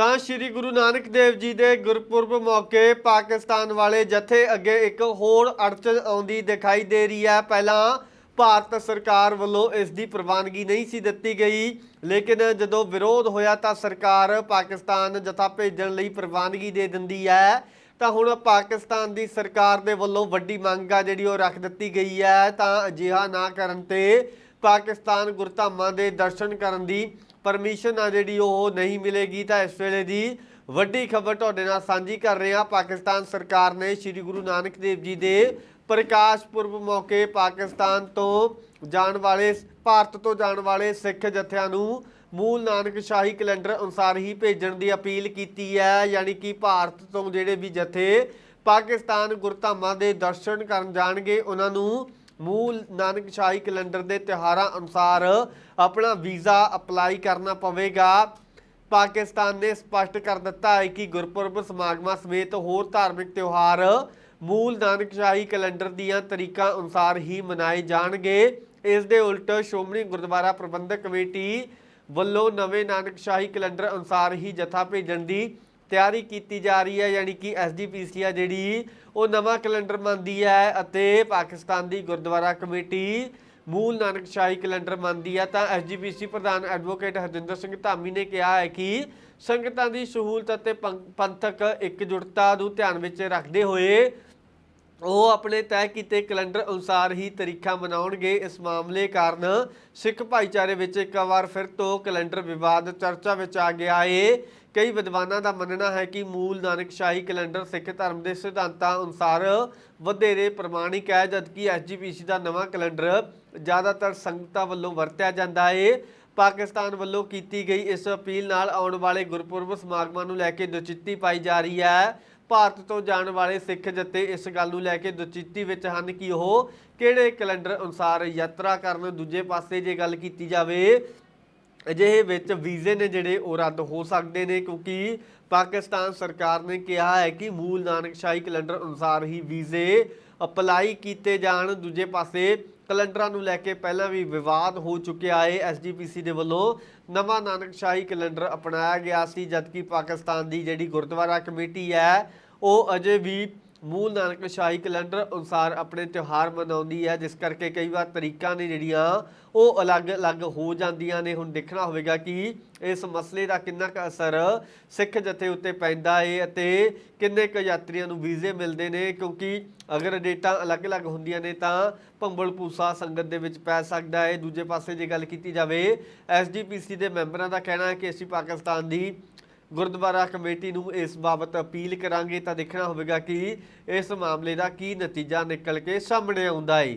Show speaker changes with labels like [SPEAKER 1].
[SPEAKER 1] ਤਾਂ ਸ੍ਰੀ ਗੁਰੂ ਨਾਨਕ ਦੇਵ ਜੀ ਦੇ ਗੁਰਪੁਰਬ ਮੌਕੇ ਪਾਕਿਸਤਾਨ ਵਾਲੇ ਜਥੇ ਅੱਗੇ ਇੱਕ ਹੋਰ ਅੜਚਨ ਆਉਂਦੀ ਦਿਖਾਈ ਦੇ ਰਹੀ ਹੈ। ਪਹਿਲਾਂ ਭਾਰਤ ਸਰਕਾਰ ਵੱਲੋਂ ਇਸ ਦੀ ਪ੍ਰਵਾਨਗੀ ਨਹੀਂ ਸੀ ਦਿੱਤੀ ਗਈ, ਲੇਕਿਨ ਜਦੋਂ ਵਿਰੋਧ ਹੋਇਆ ਤਾਂ ਸਰਕਾਰ ਪਾਕਿਸਤਾਨ ਜਥਾ ਭੇਜਣ ਲਈ ਪ੍ਰਵਾਨਗੀ ਦੇ ਦਿੰਦੀ ਹੈ। ਤਾਂ ਹੁਣ ਪਾਕਿਸਤਾਨ ਦੀ ਸਰਕਾਰ ਦੇ ਵੱਲੋਂ ਵੱਡੀ ਮੰਗ ਆ ਜਿਹੜੀ ਉਹ ਰੱਖ ਦਿੱਤੀ ਗਈ ਹੈ। ਤਾਂ ਅਜਿਹਾ ਨਾ ਕਰਨ ਤੇ ਪਾਕਿਸਤਾਨ ਗੁਰਧਾਮਾਂ ਦੇ ਦਰਸ਼ਨ ਕਰਨ ਦੀ ਪਰਮਿਸ਼ਨ ਆ ਜਿਹੜੀ ਉਹ ਨਹੀਂ ਮਿਲੇਗੀ, ਤਾਂ ਇਸ ਵੇਲੇ ਦੀ ਵੱਡੀ ਖਬਰ ਤੁਹਾਡੇ ਨਾਲ ਸਾਂਝੀ ਕਰ ਰਹੇ ਹਾਂ। ਪਾਕਿਸਤਾਨ ਸਰਕਾਰ ਨੇ ਸ੍ਰੀ ਗੁਰੂ ਨਾਨਕ ਦੇਵ ਜੀ ਦੇ ਪ੍ਰਕਾਸ਼ ਪੁਰਬ ਮੌਕੇ ਪਾਕਿਸਤਾਨ ਤੋਂ ਜਾਣ ਵਾਲੇ, ਭਾਰਤ ਤੋਂ ਜਾਣ ਵਾਲੇ ਸਿੱਖ ਜਥਿਆਂ ਨੂੰ ਮੂਲ ਨਾਨਕ ਸ਼ਾਹੀ ਕੈਲੰਡਰ ਅਨੁਸਾਰ ਹੀ ਭੇਜਣ ਦੀ ਅਪੀਲ ਕੀਤੀ ਹੈ। ਯਾਨੀ ਕਿ ਭਾਰਤ ਤੋਂ ਜਿਹੜੇ ਵੀ ਜਥੇ ਪਾਕਿਸਤਾਨ ਗੁਰਧਾਮਾਂ ਦੇ ਦਰਸ਼ਨ ਕਰਨ ਜਾਣਗੇ, ਉਹਨਾਂ ਨੂੰ ਮੂਲ ਨਾਨਕ ਸ਼ਾਹੀ ਕੈਲੰਡਰ ਦੇ ਤਿਉਹਾਰਾਂ ਅਨੁਸਾਰ ਆਪਣਾ ਵੀਜ਼ਾ ਅਪਲਾਈ ਕਰਨਾ ਪਵੇਗਾ। ਪਾਕਿਸਤਾਨ ਨੇ ਸਪਸ਼ਟ ਕਰ ਦਿੱਤਾ ਹੈ ਕਿ ਗੁਰਪੁਰਬ ਸਮਾਗਮਾਂ ਸਮੇਤ ਹੋਰ ਧਾਰਮਿਕ ਤਿਉਹਾਰ ਮੂਲ ਨਾਨਕ ਸ਼ਾਹੀ ਕੈਲੰਡਰ ਦੀਆਂ ਤਰੀਕਾਂ ਅਨੁਸਾਰ ਹੀ ਮਨਾਏ ਜਾਣਗੇ। ਇਸ ਦੇ ਉਲਟ ਸ਼੍ਰੋਮਣੀ ਗੁਰਦੁਆਰਾ ਪ੍ਰਬੰਧਕ ਕਮੇਟੀ ਵੱਲੋਂ ਨਵੇਂ ਨਾਨਕ ਸ਼ਾਹੀ ਕੈਲੰਡਰ ਅਨੁਸਾਰ ਹੀ ਜਥਾ ਭੇਜਣ ਦੀ ਤਿਆਰੀ ਕੀਤੀ ਜਾ ਰਹੀ ਹੈ, ਯਾਨੀ ਕਿ ਐਸਜੀਪੀਸੀ ਆ ਜਿਹੜੀ, ਉਹ ਨਵਾਂ ਕੈਲੰਡਰ ਮੰਨਦੀ ਹੈ ਅਤੇ ਪਾਕਿਸਤਾਨ ਦੀ ਗੁਰਦੁਆਰਾ ਕਮੇਟੀ, ਮੂਲ ਨਾਨਕ ਸ਼ਾਹੀ ਕੈਲੰਡਰ ਮੰਨਦੀ ਹੈ। ਤਾਂ ਐਸਜੀਪੀਸੀ ਪ੍ਰਧਾਨ ਐਡਵੋਕੇਟ ਹਰਜਿੰਦਰ ਸਿੰਘ ਧਾਮੀ ਨੇ ਕਿਹਾ ਹੈ ਕਿ ਸੰਗਤਾਂ ਦੀ ਸਹੂਲਤ ਅਤੇ ਪੰ- ਪੰਥਕ ਇਕਜੁੱਟਤਾ ਨੂੰ ਧਿਆਨ ਵਿੱਚ ਰੱਖਦੇ ਹੋਏ ਉਹ ਆਪਣੇ ਤੈਅ ਕੀਤੇ ਕੈਲੰਡਰ ਅਨੁਸਾਰ ਹੀ ਤਰੀਖਾਂ ਮਨਾਉਣਗੇ। ਇਸ ਮਾਮਲੇ ਕਾਰਨ ਸਿੱਖ ਭਾਈਚਾਰੇ ਵਿੱਚ ਇੱਕ ਵਾਰ ਫਿਰ ਤੋਂ ਕੈਲੰਡਰ ਵਿਵਾਦ ਚਰਚਾ ਵਿੱਚ ਆ ਗਿਆ ਏ। ਕਈ ਵਿਦਵਾਨਾਂ ਦਾ ਮੰਨਣਾ ਹੈ ਕਿ ਮੂਲ ਨਾਨਕ ਸ਼ਾਹੀ ਕੈਲੰਡਰ ਸਿੱਖ ਧਰਮ ਦੇ ਸਿਧਾਂਤਾਂ ਅਨੁਸਾਰ ਵਧੇਰੇ ਪ੍ਰਮਾਣਿਕ ਹੈ, ਜਦਕਿ ਐਸਜੀਪੀਸੀ ਦਾ ਨਵਾਂ ਕੈਲੰਡਰ ਜ਼ਿਆਦਾਤਰ ਸੰਗਤਾਂ ਵੱਲੋਂ ਵਰਤਿਆ ਜਾਂਦਾ ਏ। ਪਾਕਿਸਤਾਨ ਵੱਲੋਂ ਕੀਤੀ ਗਈ ਇਸ ਅਪੀਲ ਨਾਲ ਆਉਣ ਵਾਲੇ ਗੁਰਪੁਰਬ ਸਮਾਗਮਾਂ ਨੂੰ ਲੈ ਕੇ ਦੁਚਿੱਤੀ ਪਾਈ ਜਾ ਰਹੀ ਹੈ। ਭਾਰਤ ਤੋਂ ਜਾਣ ਵਾਲੇ ਸਿੱਖ ਜੱਤੇ ਇਸ ਗੱਲ ਨੂੰ ਲੈ ਕੇ ਦੁਚਿੱਤੀ ਵਿੱਚ ਹਨ ਕਿ ਉਹ ਕਿਹੜੇ ਕੈਲੰਡਰ ਅਨੁਸਾਰ ਯਾਤਰਾ ਕਰਨ ਦੂਜੇ ਪਾਸੇ ਜੇ ਗੱਲ ਕੀਤੀ ਜਾਵੇ, ਅਜਿਹੇ ਵਿੱਚ ਵੀਜ਼ੇ ਨੇ ਜਿਹੜੇ ਉਹ ਰੱਦ ਹੋ ਸਕਦੇ ਨੇ ਕਿਉਂਕਿ ਪਾਕਿਸਤਾਨ ਸਰਕਾਰ ਨੇ ਕਿਹਾ ਹੈ ਕਿ ਮੂਲ ਨਾਨਕ ਸ਼ਾਹੀ ਕੈਲੰਡਰ ਅਨੁਸਾਰ ਹੀ ਵੀਜ਼ੇ ਅਪਲਾਈ ਕੀਤੇ ਜਾਣ। ਦੂਜੇ ਪਾਸੇ ਕੈਲੰਡਰਾਂ ਨੂੰ ਲੈ ਕੇ ਪਹਿਲਾਂ ਵੀ ਵਿਵਾਦ ਹੋ ਚੁੱਕਿਆ ਹੈ। ਐਸਜੀਪੀਸੀ ਦੇ ਵੱਲੋਂ ਨਵਾਂ ਨਾਨਕ ਸ਼ਾਹੀ ਕੈਲੰਡਰ ਅਪਣਾਇਆ ਗਿਆ ਸੀ, ਜਦਕਿ ਪਾਕਿਸਤਾਨ ਦੀ ਜਿਹੜੀ ਗੁਰਦੁਆਰਾ ਕਮੇਟੀ ਹੈ ਉਹ ਅਜੇ ਵੀ ਮੂਲ ਨਾਨਕ ਸ਼ਾਹੀ ਕੈਲੰਡਰ ਅਨੁਸਾਰ ਆਪਣੇ ਤਿਉਹਾਰ ਮਨਾਉਂਦੀ ਹੈ, ਜਿਸ ਕਰਕੇ ਕਈ ਵਾਰ ਤਰੀਕਾਂ ਨੇ ਜਿਹੜੀਆਂ ਉਹ ਅਲੱਗ-ਅਲੱਗ ਹੋ ਜਾਂਦੀਆਂ ਨੇ। ਹੁਣ ਦੇਖਣਾ ਹੋਵੇਗਾ ਕਿ ਇਸ ਮਸਲੇ ਦਾ ਕਿੰਨਾ ਕੁ ਅਸਰ ਸਿੱਖ ਜਥੇ ਉੱਤੇ ਪੈਂਦਾ ਏ ਅਤੇ ਕਿੰਨੇ ਕੁ ਯਾਤਰੀਆਂ ਨੂੰ ਵੀਜ਼ੇ ਮਿਲਦੇ ਨੇ, ਕਿਉਂਕਿ ਅਗਰ ਡੇਟਾ ਅਲੱਗ-ਅਲੱਗ ਹੁੰਦੀਆਂ ਨੇ ਤਾਂ ਭੰਬਲ ਪੂਸਾ ਸੰਗਤ ਦੇ ਵਿੱਚ ਪੈ ਸਕਦਾ ਹੈ ਦੂਜੇ ਪਾਸੇ ਜੇ ਗੱਲ ਕੀਤੀ ਜਾਵੇ ਐਸਜੀਪੀਸੀ ਦੇ ਮੈਂਬਰਾਂ ਦਾ ਕਹਿਣਾ ਹੈ ਕਿ ਅਸੀਂ ਪਾਕਿਸਤਾਨ ਦੀ ਗੁਰਦੁਆਰਾ ਕਮੇਟੀ ਨੂੰ ਇਸ ਬਾਬਤ ਅਪੀਲ ਕਰਾਂਗੇ ਤਾਂ ਦੇਖਣਾ ਹੋਵੇਗਾ ਕਿ ਇਸ ਮਾਮਲੇ ਦਾ ਕੀ ਨਤੀਜਾ ਨਿਕਲ ਕੇ ਸਾਹਮਣੇ ਆਉਂਦਾ ਹੈ